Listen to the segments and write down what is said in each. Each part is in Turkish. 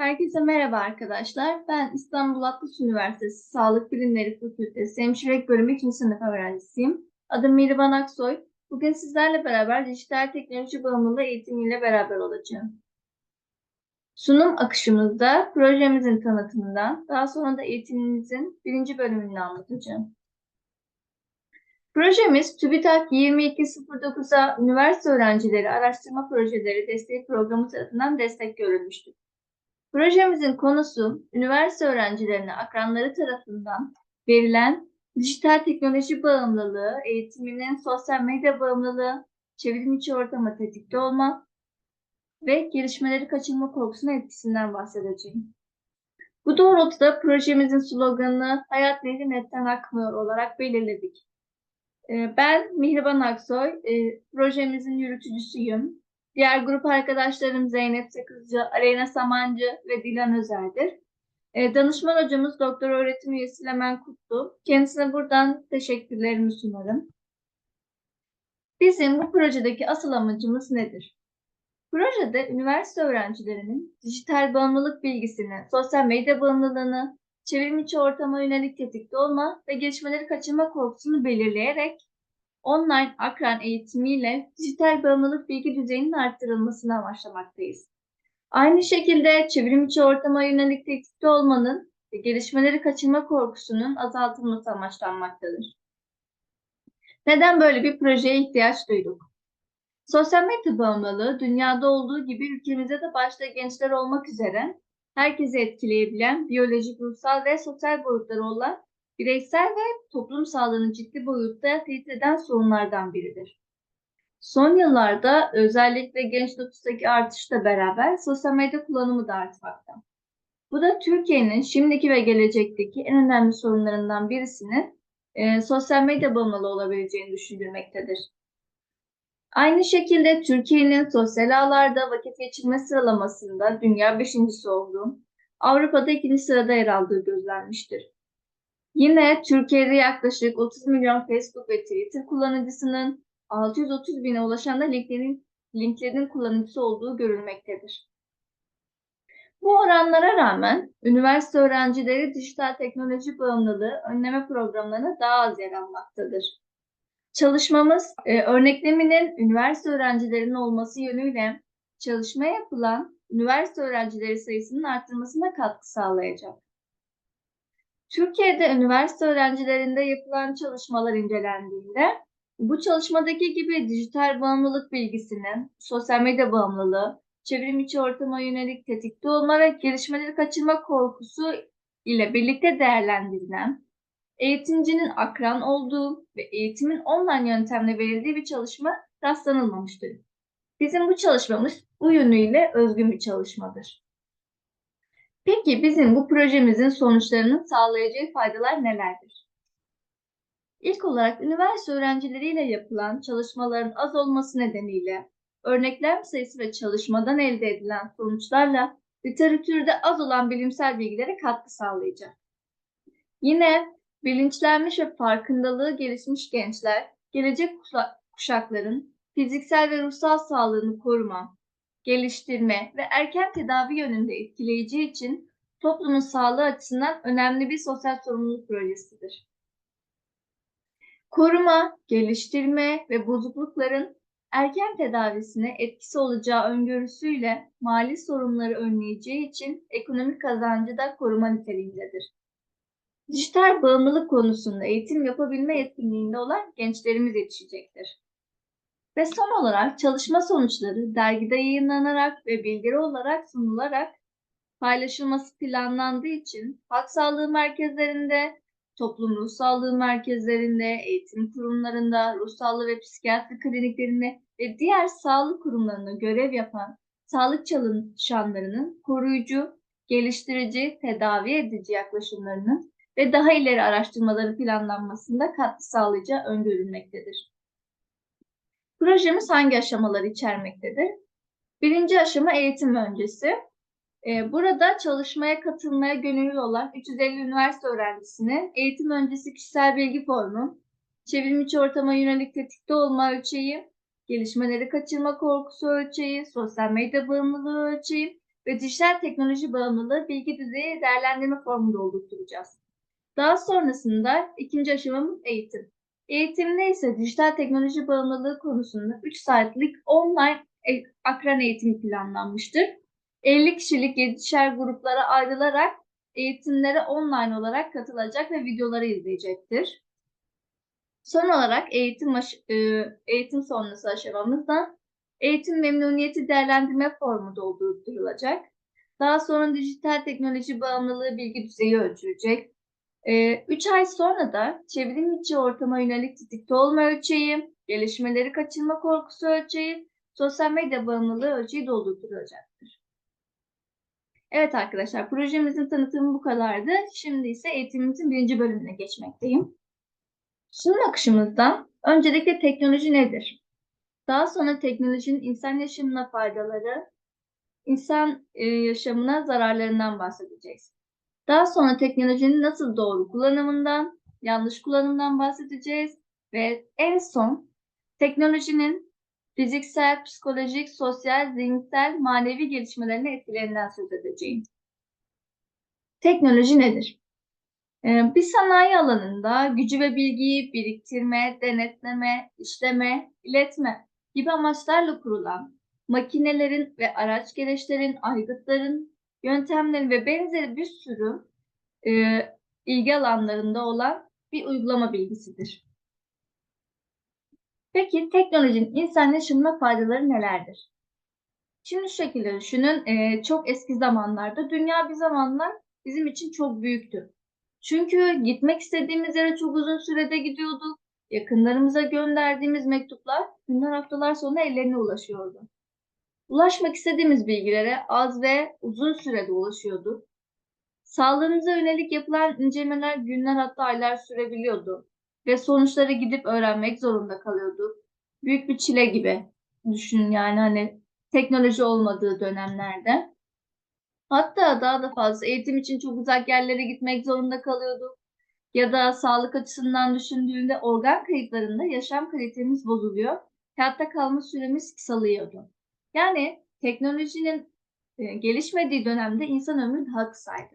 Herkese merhaba arkadaşlar. Ben İstanbul Atlas Üniversitesi Sağlık Bilimleri Fakültesi Hemşirelik Bölümü 2. sınıf öğrencisiyim. Adım Mihriban Aksoy. Bugün sizlerle beraber dijital teknoloji bağımlılığı eğitimiyle beraber olacağım. Sunum akışımızda projemizin tanıtımından, daha sonra da eğitimimizin birinci bölümünü anlatacağım. Projemiz TÜBİTAK 2209'a üniversite öğrencileri araştırma projeleri desteği programı tarafından destek görülmüştür. Projemizin konusu, üniversite öğrencilerine akranları tarafından verilen dijital teknoloji bağımlılığı, eğitiminin sosyal medya bağımlılığı, çevrim içi ortama tetikte olma ve gelişmeleri kaçırma korkusunun etkisinden bahsedeceğim. Bu doğrultuda projemizin sloganını Hayat Nehri Netten Akmıyor olarak belirledik. Ee, Ben Mihriban Aksoy, e, projemizin yürütücüsüyüm. Diğer grup arkadaşlarım Zeynep Sakızcı, Aleyna Samancı ve Dilan Özer'dir. E, danışman hocamız Doktor Öğretim Üyesi Lemen Kutlu. Kendisine buradan teşekkürlerimi sunarım. Bizim bu projedeki asıl amacımız nedir? Projede üniversite öğrencilerinin dijital bağımlılık bilgisini, sosyal medya bağımlılığını, çevrim içi ortama yönelik tetikte olma ve gelişmeleri kaçırma korkusunu belirleyerek online akran eğitimiyle dijital bağımlılık bilgi düzeyinin arttırılmasını amaçlamaktayız. Aynı şekilde çevrim içi ortama yönelik tetikte olmanın ve gelişmeleri kaçırma korkusunun azaltılması amaçlanmaktadır. Neden böyle bir projeye ihtiyaç duyduk? Sosyal medya bağımlılığı dünyada olduğu gibi ülkemizde de başta gençler olmak üzere herkesi etkileyebilen biyolojik, ruhsal ve sosyal boyutları olan bireysel ve toplum sağlığını ciddi boyutta tehdit eden sorunlardan biridir. Son yıllarda özellikle genç nüfustaki artışla beraber sosyal medya kullanımı da artmakta. Bu da Türkiye'nin şimdiki ve gelecekteki en önemli sorunlarından birisinin e, sosyal medya bağımlılığı olabileceğini düşünülmektedir. Aynı şekilde Türkiye'nin sosyal ağlarda vakit geçirme sıralamasında dünya beşincisi olduğu, Avrupa'da ikinci sırada yer aldığı gözlenmiştir. Yine Türkiye'de yaklaşık 30 milyon Facebook ve Twitter kullanıcısının 630 bine ulaşan da linklerin, linklerin kullanıcısı olduğu görülmektedir. Bu oranlara rağmen üniversite öğrencileri dijital teknoloji bağımlılığı önleme programlarına daha az yer almaktadır. Çalışmamız e, örnekleminin üniversite öğrencilerinin olması yönüyle çalışma yapılan üniversite öğrencileri sayısının arttırmasına katkı sağlayacak. Türkiye'de üniversite öğrencilerinde yapılan çalışmalar incelendiğinde bu çalışmadaki gibi dijital bağımlılık bilgisinin, sosyal medya bağımlılığı, çevrim içi ortama yönelik tetikte olma ve gelişmeleri kaçırma korkusu ile birlikte değerlendirilen, eğitimcinin akran olduğu ve eğitimin online yöntemle verildiği bir çalışma rastlanılmamıştır. Bizim bu çalışmamız bu yönüyle özgün bir çalışmadır. Peki bizim bu projemizin sonuçlarının sağlayacağı faydalar nelerdir? İlk olarak üniversite öğrencileriyle yapılan çalışmaların az olması nedeniyle örneklem sayısı ve çalışmadan elde edilen sonuçlarla literatürde az olan bilimsel bilgilere katkı sağlayacak. Yine bilinçlenmiş ve farkındalığı gelişmiş gençler gelecek kuşakların fiziksel ve ruhsal sağlığını koruma, geliştirme ve erken tedavi yönünde etkileyici için toplumun sağlığı açısından önemli bir sosyal sorumluluk projesidir. Koruma, geliştirme ve bozuklukların erken tedavisine etkisi olacağı öngörüsüyle mali sorunları önleyeceği için ekonomik kazancı da koruma niteliğindedir. Dijital bağımlılık konusunda eğitim yapabilme yetkinliğinde olan gençlerimiz yetişecektir. Ve son olarak çalışma sonuçları dergide yayınlanarak ve bilgi olarak sunularak paylaşılması planlandığı için halk sağlığı merkezlerinde, toplum ruh sağlığı merkezlerinde, eğitim kurumlarında, ruh sağlığı ve psikiyatri kliniklerinde ve diğer sağlık kurumlarında görev yapan sağlık çalışanlarının koruyucu, geliştirici, tedavi edici yaklaşımlarının ve daha ileri araştırmaları planlanmasında katkı sağlayacağı öngörülmektedir. Projemiz hangi aşamaları içermektedir? Birinci aşama eğitim öncesi. Ee, burada çalışmaya katılmaya gönüllü olan 350 üniversite öğrencisinin eğitim öncesi kişisel bilgi formu, çevrim içi ortama yönelik tetikte olma ölçeği, gelişmeleri kaçırma korkusu ölçeği, sosyal medya bağımlılığı ölçeği ve dijital teknoloji bağımlılığı bilgi düzeyi değerlendirme formunda oluşturacağız. Daha sonrasında ikinci aşamamız eğitim. Eğitimde ise dijital teknoloji bağımlılığı konusunda 3 saatlik online e- akran eğitimi planlanmıştır. 50 kişilik 7'şer gruplara ayrılarak eğitimlere online olarak katılacak ve videoları izleyecektir. Son olarak eğitim e, eğitim sonrası aşamamızda eğitim memnuniyeti değerlendirme formu doldurulacak. Daha sonra dijital teknoloji bağımlılığı bilgi düzeyi ölçülecek. 3 ay sonra da çevrim içi ortama yönelik tetikte olma ölçeği, gelişmeleri kaçırma korkusu ölçeği, sosyal medya bağımlılığı ölçeği doldurulacaktır. Evet arkadaşlar projemizin tanıtımı bu kadardı. Şimdi ise eğitimimizin birinci bölümüne geçmekteyim. Sunum akışımızda öncelikle teknoloji nedir? Daha sonra teknolojinin insan yaşamına faydaları, insan e, yaşamına zararlarından bahsedeceğiz. Daha sonra teknolojinin nasıl doğru kullanımından, yanlış kullanımdan bahsedeceğiz ve en son teknolojinin fiziksel, psikolojik, sosyal, zihinsel, manevi gelişmelerine etkilerinden söz edeceğim. Teknoloji nedir? Ee, bir sanayi alanında gücü ve bilgiyi biriktirme, denetleme, işleme, iletme gibi amaçlarla kurulan makinelerin ve araç gereçlerin, aygıtların, yöntemlerin ve benzeri bir sürü e, ilgi alanlarında olan bir uygulama bilgisidir. Peki teknolojinin insan yaşamına faydaları nelerdir? Şimdi şu şekilde düşünün, e, çok eski zamanlarda dünya bir zamanlar bizim için çok büyüktü. Çünkü gitmek istediğimiz yere çok uzun sürede gidiyorduk. Yakınlarımıza gönderdiğimiz mektuplar günler haftalar sonra ellerine ulaşıyordu. Ulaşmak istediğimiz bilgilere az ve uzun sürede ulaşıyorduk. Sağlığımıza yönelik yapılan incelemeler günler hatta aylar sürebiliyordu ve sonuçları gidip öğrenmek zorunda kalıyorduk. Büyük bir çile gibi düşünün yani hani teknoloji olmadığı dönemlerde. Hatta daha da fazla eğitim için çok uzak yerlere gitmek zorunda kalıyorduk. Ya da sağlık açısından düşündüğünde organ kayıplarında yaşam kalitemiz bozuluyor. Hayatta kalma süremiz kısalıyordu. Yani teknolojinin e, gelişmediği dönemde insan ömrü daha kısaydı.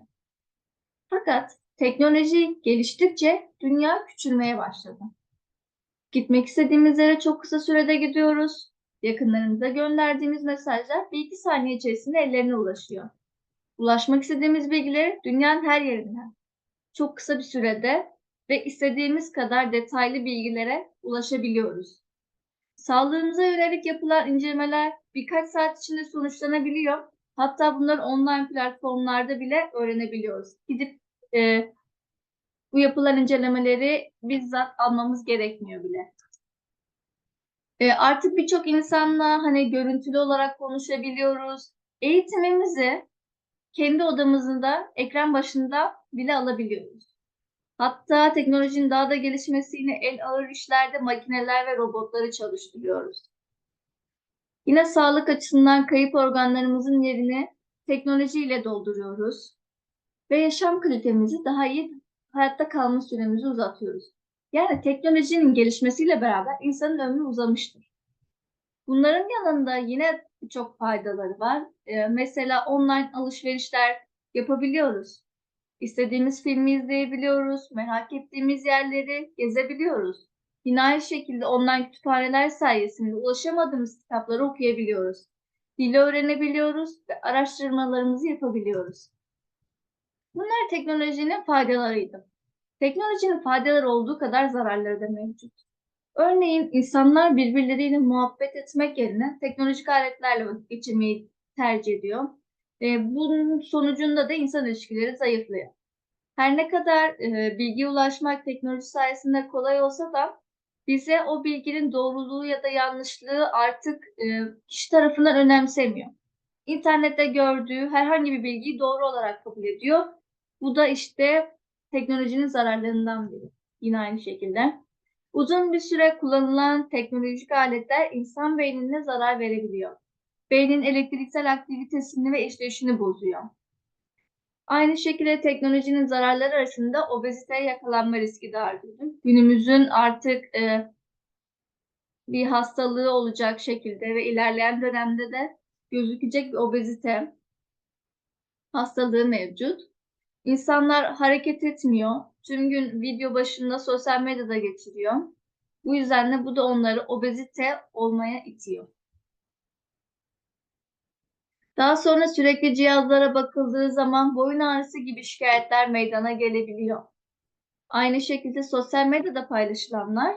Fakat teknoloji geliştikçe dünya küçülmeye başladı. Gitmek istediğimiz yere çok kısa sürede gidiyoruz. Yakınlarımıza gönderdiğimiz mesajlar bir iki saniye içerisinde ellerine ulaşıyor. Ulaşmak istediğimiz bilgileri dünyanın her yerinden çok kısa bir sürede ve istediğimiz kadar detaylı bilgilere ulaşabiliyoruz. Sağlığımıza yönelik yapılan incelemeler birkaç saat içinde sonuçlanabiliyor. Hatta bunları online platformlarda bile öğrenebiliyoruz. Gidip e, bu yapılan incelemeleri bizzat almamız gerekmiyor bile. E, artık birçok insanla hani görüntülü olarak konuşabiliyoruz. Eğitimimizi kendi odamızda ekran başında bile alabiliyoruz. Hatta teknolojinin daha da gelişmesiyle el ağır işlerde makineler ve robotları çalıştırıyoruz. Yine sağlık açısından kayıp organlarımızın yerini teknolojiyle dolduruyoruz. Ve yaşam kalitemizi daha iyi hayatta kalma süremizi uzatıyoruz. Yani teknolojinin gelişmesiyle beraber insanın ömrü uzamıştır. Bunların yanında yine çok faydaları var. Ee, mesela online alışverişler yapabiliyoruz. İstediğimiz filmi izleyebiliyoruz, merak ettiğimiz yerleri gezebiliyoruz. Yine aynı şekilde online kütüphaneler sayesinde ulaşamadığımız kitapları okuyabiliyoruz. Dili öğrenebiliyoruz ve araştırmalarımızı yapabiliyoruz. Bunlar teknolojinin faydalarıydı. Teknolojinin faydaları olduğu kadar zararları da mevcut. Örneğin insanlar birbirleriyle muhabbet etmek yerine teknolojik aletlerle vakit geçirmeyi tercih ediyor. E, bunun sonucunda da insan ilişkileri zayıflıyor. Her ne kadar e, bilgiye ulaşmak teknoloji sayesinde kolay olsa da bize o bilginin doğruluğu ya da yanlışlığı artık e, kişi tarafından önemsemiyor. İnternette gördüğü herhangi bir bilgiyi doğru olarak kabul ediyor. Bu da işte teknolojinin zararlarından biri. Yine aynı şekilde. Uzun bir süre kullanılan teknolojik aletler insan beynine zarar verebiliyor. Beynin elektriksel aktivitesini ve işleyişini bozuyor. Aynı şekilde teknolojinin zararları arasında obeziteye yakalanma riski de artıyor. Günümüzün artık e, bir hastalığı olacak şekilde ve ilerleyen dönemde de gözükecek bir obezite hastalığı mevcut. İnsanlar hareket etmiyor. Tüm gün video başında sosyal medyada geçiriyor. Bu yüzden de bu da onları obezite olmaya itiyor. Daha sonra sürekli cihazlara bakıldığı zaman boyun ağrısı gibi şikayetler meydana gelebiliyor. Aynı şekilde sosyal medyada paylaşılanlar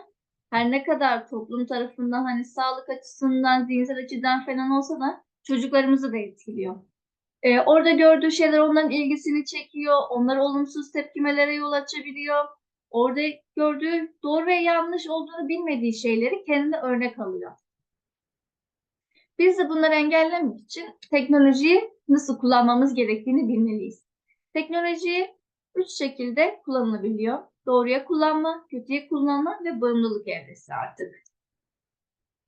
her ne kadar toplum tarafından hani sağlık açısından, zihinsel açıdan falan olsa da çocuklarımızı da etkiliyor. Ee, orada gördüğü şeyler onların ilgisini çekiyor, onları olumsuz tepkimelere yol açabiliyor. Orada gördüğü doğru ve yanlış olduğunu bilmediği şeyleri kendine örnek alıyor. Biz de bunları engellemek için teknolojiyi nasıl kullanmamız gerektiğini bilmeliyiz. Teknolojiyi üç şekilde kullanılabiliyor. Doğruya kullanma, kötüye kullanma ve bağımlılık evresi artık.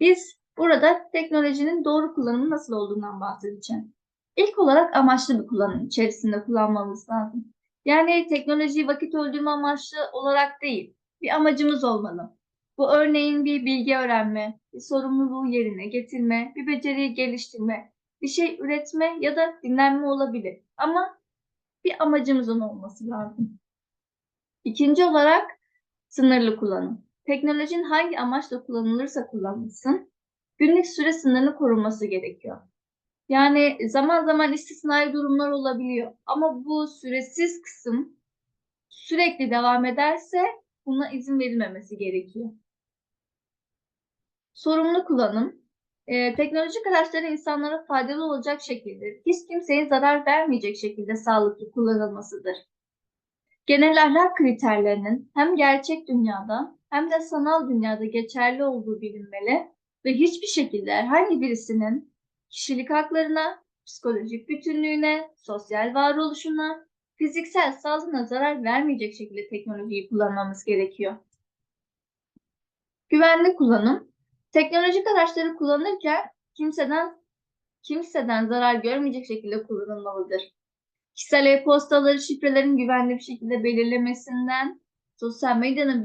Biz burada teknolojinin doğru kullanımı nasıl olduğundan bahsedeceğim. İlk olarak amaçlı bir kullanım içerisinde kullanmamız lazım. Yani teknolojiyi vakit öldürme amaçlı olarak değil, bir amacımız olmalı. Bu örneğin bir bilgi öğrenme, bir sorumluluğu yerine getirme, bir beceriyi geliştirme, bir şey üretme ya da dinlenme olabilir. Ama bir amacımızın olması lazım. İkinci olarak sınırlı kullanım. Teknolojinin hangi amaçla kullanılırsa kullanılsın, günlük süre sınırını korunması gerekiyor. Yani zaman zaman istisnai durumlar olabiliyor. Ama bu süresiz kısım sürekli devam ederse buna izin verilmemesi gerekiyor. Sorumlu kullanım. Ee, teknolojik araçların insanlara faydalı olacak şekilde, hiç kimseye zarar vermeyecek şekilde sağlıklı kullanılmasıdır. Genel ahlak kriterlerinin hem gerçek dünyada hem de sanal dünyada geçerli olduğu bilinmeli ve hiçbir şekilde herhangi birisinin kişilik haklarına, psikolojik bütünlüğüne, sosyal varoluşuna, fiziksel sağlığına zarar vermeyecek şekilde teknolojiyi kullanmamız gerekiyor. Güvenli kullanım. Teknolojik araçları kullanırken kimseden kimseden zarar görmeyecek şekilde kullanılmalıdır. Kişisel e-postaları şifrelerin güvenli bir şekilde belirlemesinden, sosyal medyanın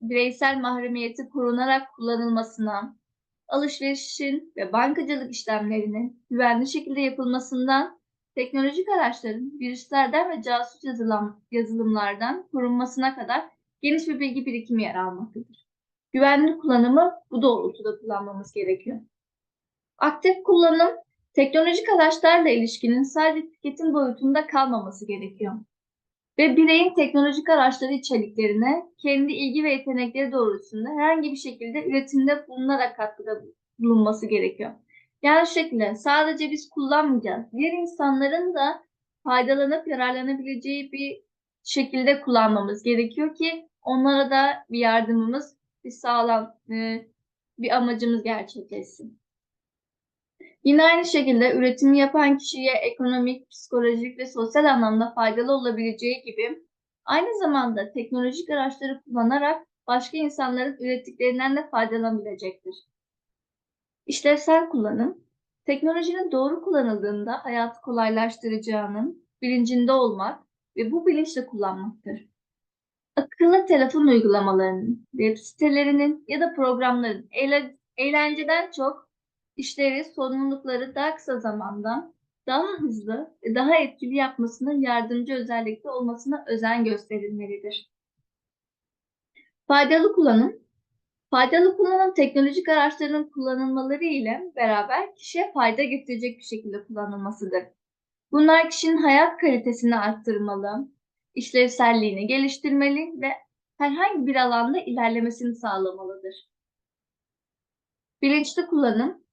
bireysel mahremiyeti korunarak kullanılmasına, alışverişin ve bankacılık işlemlerinin güvenli şekilde yapılmasından, teknolojik araçların virüslerden ve casus yazılım, yazılımlardan korunmasına kadar geniş bir bilgi birikimi yer almaktadır. Güvenli kullanımı bu doğrultuda kullanmamız gerekiyor. Aktif kullanım, teknolojik araçlarla ilişkinin sadece tüketim boyutunda kalmaması gerekiyor. Ve bireyin teknolojik araçları içeriklerine kendi ilgi ve yetenekleri doğrultusunda herhangi bir şekilde üretimde bulunarak katkıda bulunması gerekiyor. Yani şu şekilde sadece biz kullanmayacağız. Diğer insanların da faydalanıp yararlanabileceği bir şekilde kullanmamız gerekiyor ki onlara da bir yardımımız, bir sağlam e, bir amacımız gerçekleşsin. Yine aynı şekilde üretimi yapan kişiye ekonomik, psikolojik ve sosyal anlamda faydalı olabileceği gibi aynı zamanda teknolojik araçları kullanarak başka insanların ürettiklerinden de faydalanabilecektir. İşlevsel kullanım, teknolojinin doğru kullanıldığında hayatı kolaylaştıracağının bilincinde olmak ve bu bilinçle kullanmaktır. Akıllı telefon uygulamalarının, web sitelerinin ya da programların eğlenceden çok işleri, sorumlulukları daha kısa zamanda daha hızlı ve daha etkili yapmasına yardımcı özellikle olmasına özen gösterilmelidir. Faydalı kullanım Faydalı kullanım teknolojik araçların kullanılmaları ile beraber kişiye fayda getirecek bir şekilde kullanılmasıdır. Bunlar kişinin hayat kalitesini arttırmalı, işlevselliğini geliştirmeli ve herhangi bir alanda ilerlemesini sağlamalıdır. Bilinçli kullanım,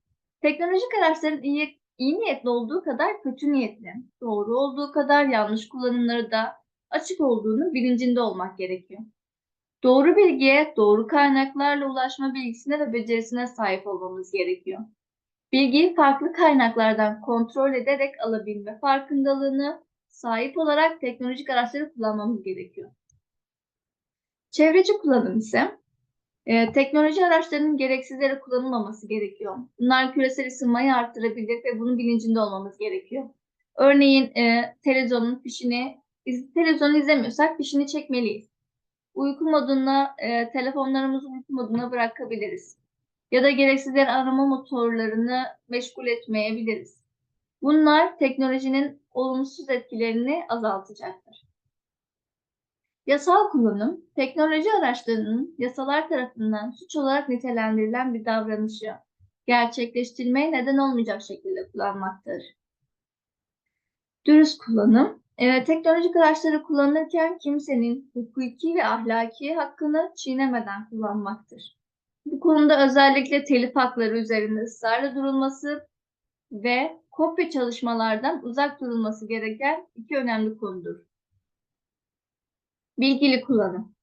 teknolojik araçların iyi, iyi niyetli olduğu kadar kötü niyetli, doğru olduğu kadar yanlış kullanımları da açık olduğunu bilincinde olmak gerekiyor. Doğru bilgiye, doğru kaynaklarla ulaşma bilgisine ve becerisine sahip olmamız gerekiyor. Bilgiyi farklı kaynaklardan kontrol ederek alabilme farkındalığını sahip olarak teknolojik araçları kullanmamız gerekiyor. Çevreci kullanım ise e, teknoloji araçlarının gereksiz yere kullanılmaması gerekiyor. Bunlar küresel ısınmayı arttırabilir ve bunun bilincinde olmamız gerekiyor. Örneğin e, televizyonun fişini, iz, televizyonu izlemiyorsak fişini çekmeliyiz uyku moduna, e, telefonlarımızı uyku moduna bırakabiliriz. Ya da gereksiz yer arama motorlarını meşgul etmeyebiliriz. Bunlar teknolojinin olumsuz etkilerini azaltacaktır. Yasal kullanım, teknoloji araçlarının yasalar tarafından suç olarak nitelendirilen bir davranışı gerçekleştirmeye neden olmayacak şekilde kullanmaktır. Dürüst kullanım, e, teknolojik araçları kullanırken kimsenin hukuki ve ahlaki hakkını çiğnemeden kullanmaktır. Bu konuda özellikle telif hakları üzerinde ısrarla durulması ve kopya çalışmalardan uzak durulması gereken iki önemli konudur. Bilgili kullanım.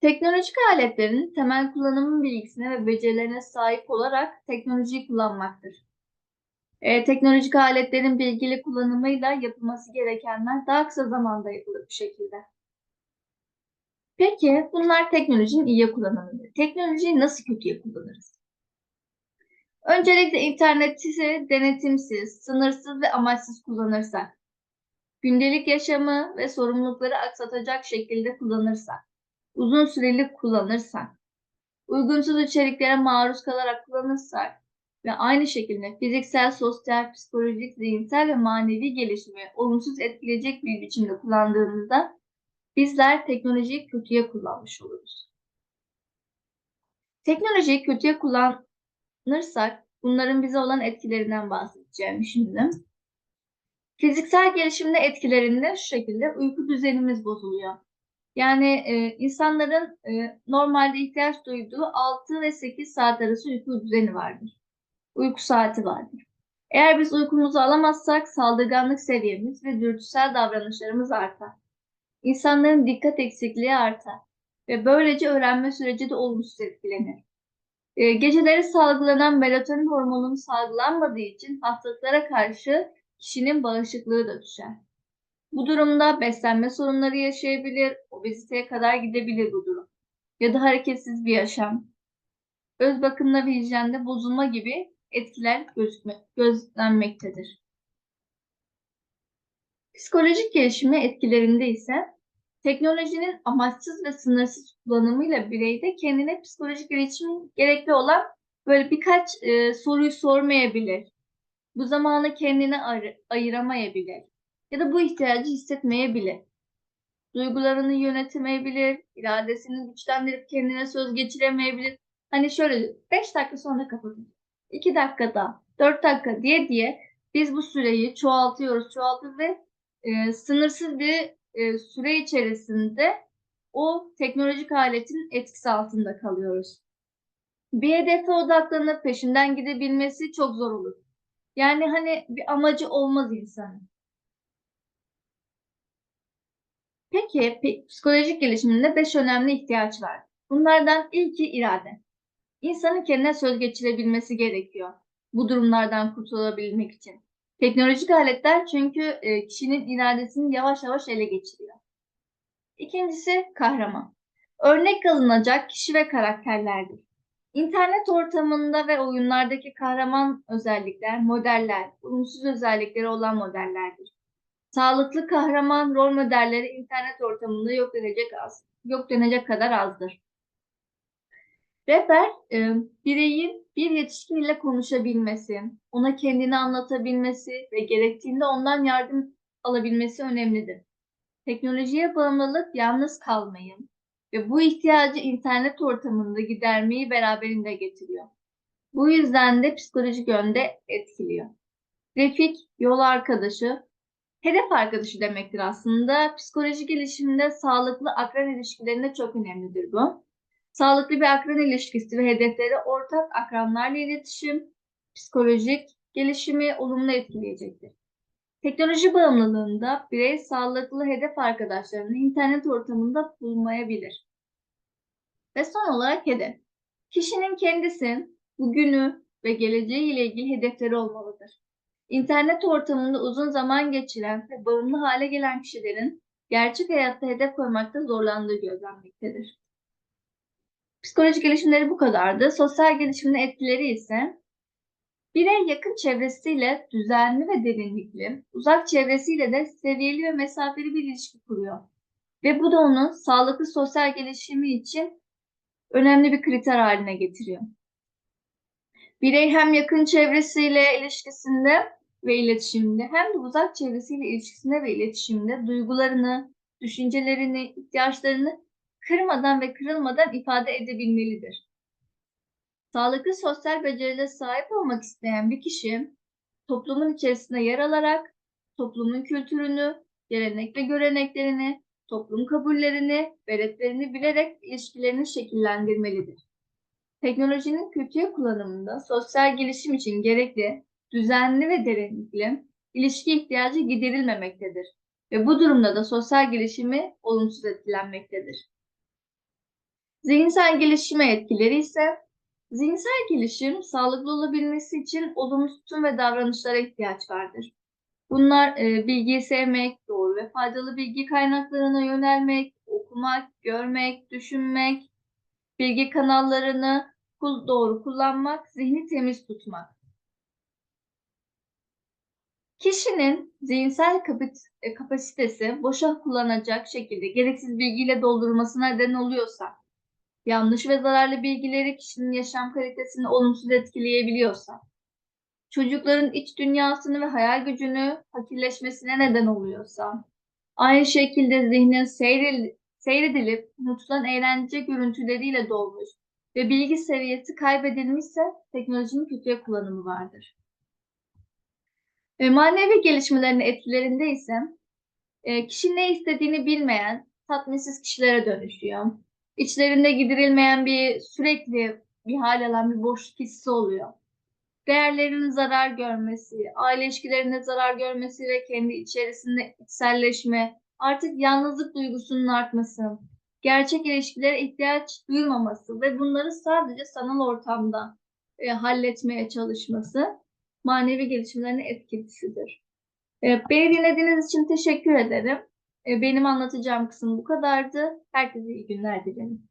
Teknolojik aletlerin temel kullanımın bilgisine ve becerilerine sahip olarak teknolojiyi kullanmaktır. E, teknolojik aletlerin bilgili kullanımıyla yapılması gerekenler daha kısa zamanda yapılır bu şekilde. Peki bunlar teknolojinin iyi kullanımıdır. Teknolojiyi nasıl kötüye kullanırız? Öncelikle interneti denetimsiz, sınırsız ve amaçsız kullanırsak, gündelik yaşamı ve sorumlulukları aksatacak şekilde kullanırsak, uzun süreli kullanırsak, uygunsuz içeriklere maruz kalarak kullanırsak ve aynı şekilde fiziksel, sosyal, psikolojik, zihinsel ve manevi gelişimi olumsuz etkileyecek bir biçimde kullandığımızda bizler teknolojiyi kötüye kullanmış oluruz. Teknolojiyi kötüye kullanırsak bunların bize olan etkilerinden bahsedeceğim şimdi. Fiziksel gelişimde etkilerinde şu şekilde uyku düzenimiz bozuluyor. Yani e, insanların e, normalde ihtiyaç duyduğu 6 ve 8 saat arası uyku düzeni vardır. Uyku saati vardır. Eğer biz uykumuzu alamazsak saldırganlık seviyemiz ve dürtüsel davranışlarımız artar. İnsanların dikkat eksikliği artar ve böylece öğrenme süreci de olumsuz etkilenir. E, geceleri salgılanan melatonin hormonunun salgılanmadığı için hastalıklara karşı kişinin bağışıklığı da düşer. Bu durumda beslenme sorunları yaşayabilir, obeziteye kadar gidebilir bu durum. Ya da hareketsiz bir yaşam, öz bakımda ve hijyende bozulma gibi etkiler gözükme, gözlenmektedir. Psikolojik gelişimi etkilerinde ise teknolojinin amaçsız ve sınırsız kullanımıyla bireyde kendine psikolojik gelişim gerekli olan böyle birkaç e, soruyu sormayabilir. Bu zamanı kendine ayıramayabilir ya da bu ihtiyacı hissetmeyebilir. Duygularını yönetemeyebilir, iradesini güçlendirip kendine söz geçiremeyebilir. Hani şöyle 5 dakika sonra kapatın. 2 dakikada, 4 dakika diye diye biz bu süreyi çoğaltıyoruz, çoğaltıyoruz ve e, sınırsız bir e, süre içerisinde o teknolojik aletin etkisi altında kalıyoruz. Bir hedefe odaklanıp peşinden gidebilmesi çok zor olur. Yani hani bir amacı olmaz insanın. Peki psikolojik gelişiminde beş önemli ihtiyaç var. Bunlardan ilki irade. İnsanın kendine söz geçirebilmesi gerekiyor. Bu durumlardan kurtulabilmek için. Teknolojik aletler çünkü e, kişinin iradesini yavaş yavaş ele geçiriyor. İkincisi kahraman. Örnek alınacak kişi ve karakterlerdir. İnternet ortamında ve oyunlardaki kahraman özellikler, modeller, olumsuz özellikleri olan modellerdir. Sağlıklı kahraman rol modelleri internet ortamında yok denecek az, yok denecek kadar azdır. Rehber, e, bireyin bir yetişkin ile konuşabilmesi, ona kendini anlatabilmesi ve gerektiğinde ondan yardım alabilmesi önemlidir. Teknolojiye bağımlılık yalnız kalmayı ve bu ihtiyacı internet ortamında gidermeyi beraberinde getiriyor. Bu yüzden de psikolojik yönde etkiliyor. Refik, yol arkadaşı, hedef arkadaşı demektir aslında. Psikolojik gelişimde sağlıklı akran ilişkilerinde çok önemlidir bu. Sağlıklı bir akran ilişkisi ve hedefleri ortak akranlarla iletişim, psikolojik gelişimi olumlu etkileyecektir. Teknoloji bağımlılığında birey sağlıklı hedef arkadaşlarını internet ortamında bulmayabilir. Ve son olarak hedef. Kişinin kendisi, bugünü ve geleceği ile ilgili hedefleri olmalıdır. İnternet ortamında uzun zaman geçiren ve bağımlı hale gelen kişilerin gerçek hayatta hedef koymakta zorlandığı gözlenmektedir. Psikolojik gelişimleri bu kadardı. Sosyal gelişimin etkileri ise birey yakın çevresiyle düzenli ve derinlikli, uzak çevresiyle de seviyeli ve mesafeli bir ilişki kuruyor. Ve bu da onun sağlıklı sosyal gelişimi için önemli bir kriter haline getiriyor. Birey hem yakın çevresiyle ilişkisinde ve iletişiminde hem de uzak çevresiyle ilişkisinde ve iletişiminde duygularını, düşüncelerini, ihtiyaçlarını kırmadan ve kırılmadan ifade edebilmelidir. Sağlıklı sosyal becerilere sahip olmak isteyen bir kişi toplumun içerisinde yer alarak toplumun kültürünü, gelenek ve göreneklerini, toplum kabullerini ve redlerini bilerek ilişkilerini şekillendirmelidir. Teknolojinin kötüye kullanımında sosyal gelişim için gerekli, düzenli ve derinlikli ilişki ihtiyacı giderilmemektedir ve bu durumda da sosyal gelişimi olumsuz etkilenmektedir. Zihinsel gelişime etkileri ise zihinsel gelişim sağlıklı olabilmesi için olumlu tutum ve davranışlara ihtiyaç vardır. Bunlar e, bilgiyi sevmek, doğru ve faydalı bilgi kaynaklarına yönelmek, okumak, görmek, düşünmek, bilgi kanallarını doğru kullanmak, zihni temiz tutmak. Kişinin zihinsel e, kapasitesi boşa kullanacak şekilde gereksiz bilgiyle doldurulmasına neden oluyorsa, yanlış ve zararlı bilgileri kişinin yaşam kalitesini olumsuz etkileyebiliyorsa, çocukların iç dünyasını ve hayal gücünü fakirleşmesine neden oluyorsa, aynı şekilde zihnin seyril- seyredilip unutulan eğlence görüntüleriyle dolmuş ve bilgi seviyesi kaybedilmişse teknolojinin kötüye kullanımı vardır. E, manevi gelişmelerin etkilerinde ise e, kişi ne istediğini bilmeyen, tatminsiz kişilere dönüşüyor. İçlerinde giderilmeyen bir sürekli bir hal alan bir boşluk hissi oluyor. Değerlerinin zarar görmesi, aile ilişkilerinde zarar görmesi ve kendi içerisinde içselleşme, artık yalnızlık duygusunun artması, gerçek ilişkilere ihtiyaç duyulmaması ve bunları sadece sanal ortamda e, halletmeye çalışması manevi gelişimlerine etkisidir. E, beni dinlediğiniz için teşekkür ederim. E, benim anlatacağım kısım bu kadardı. Herkese iyi günler dilerim.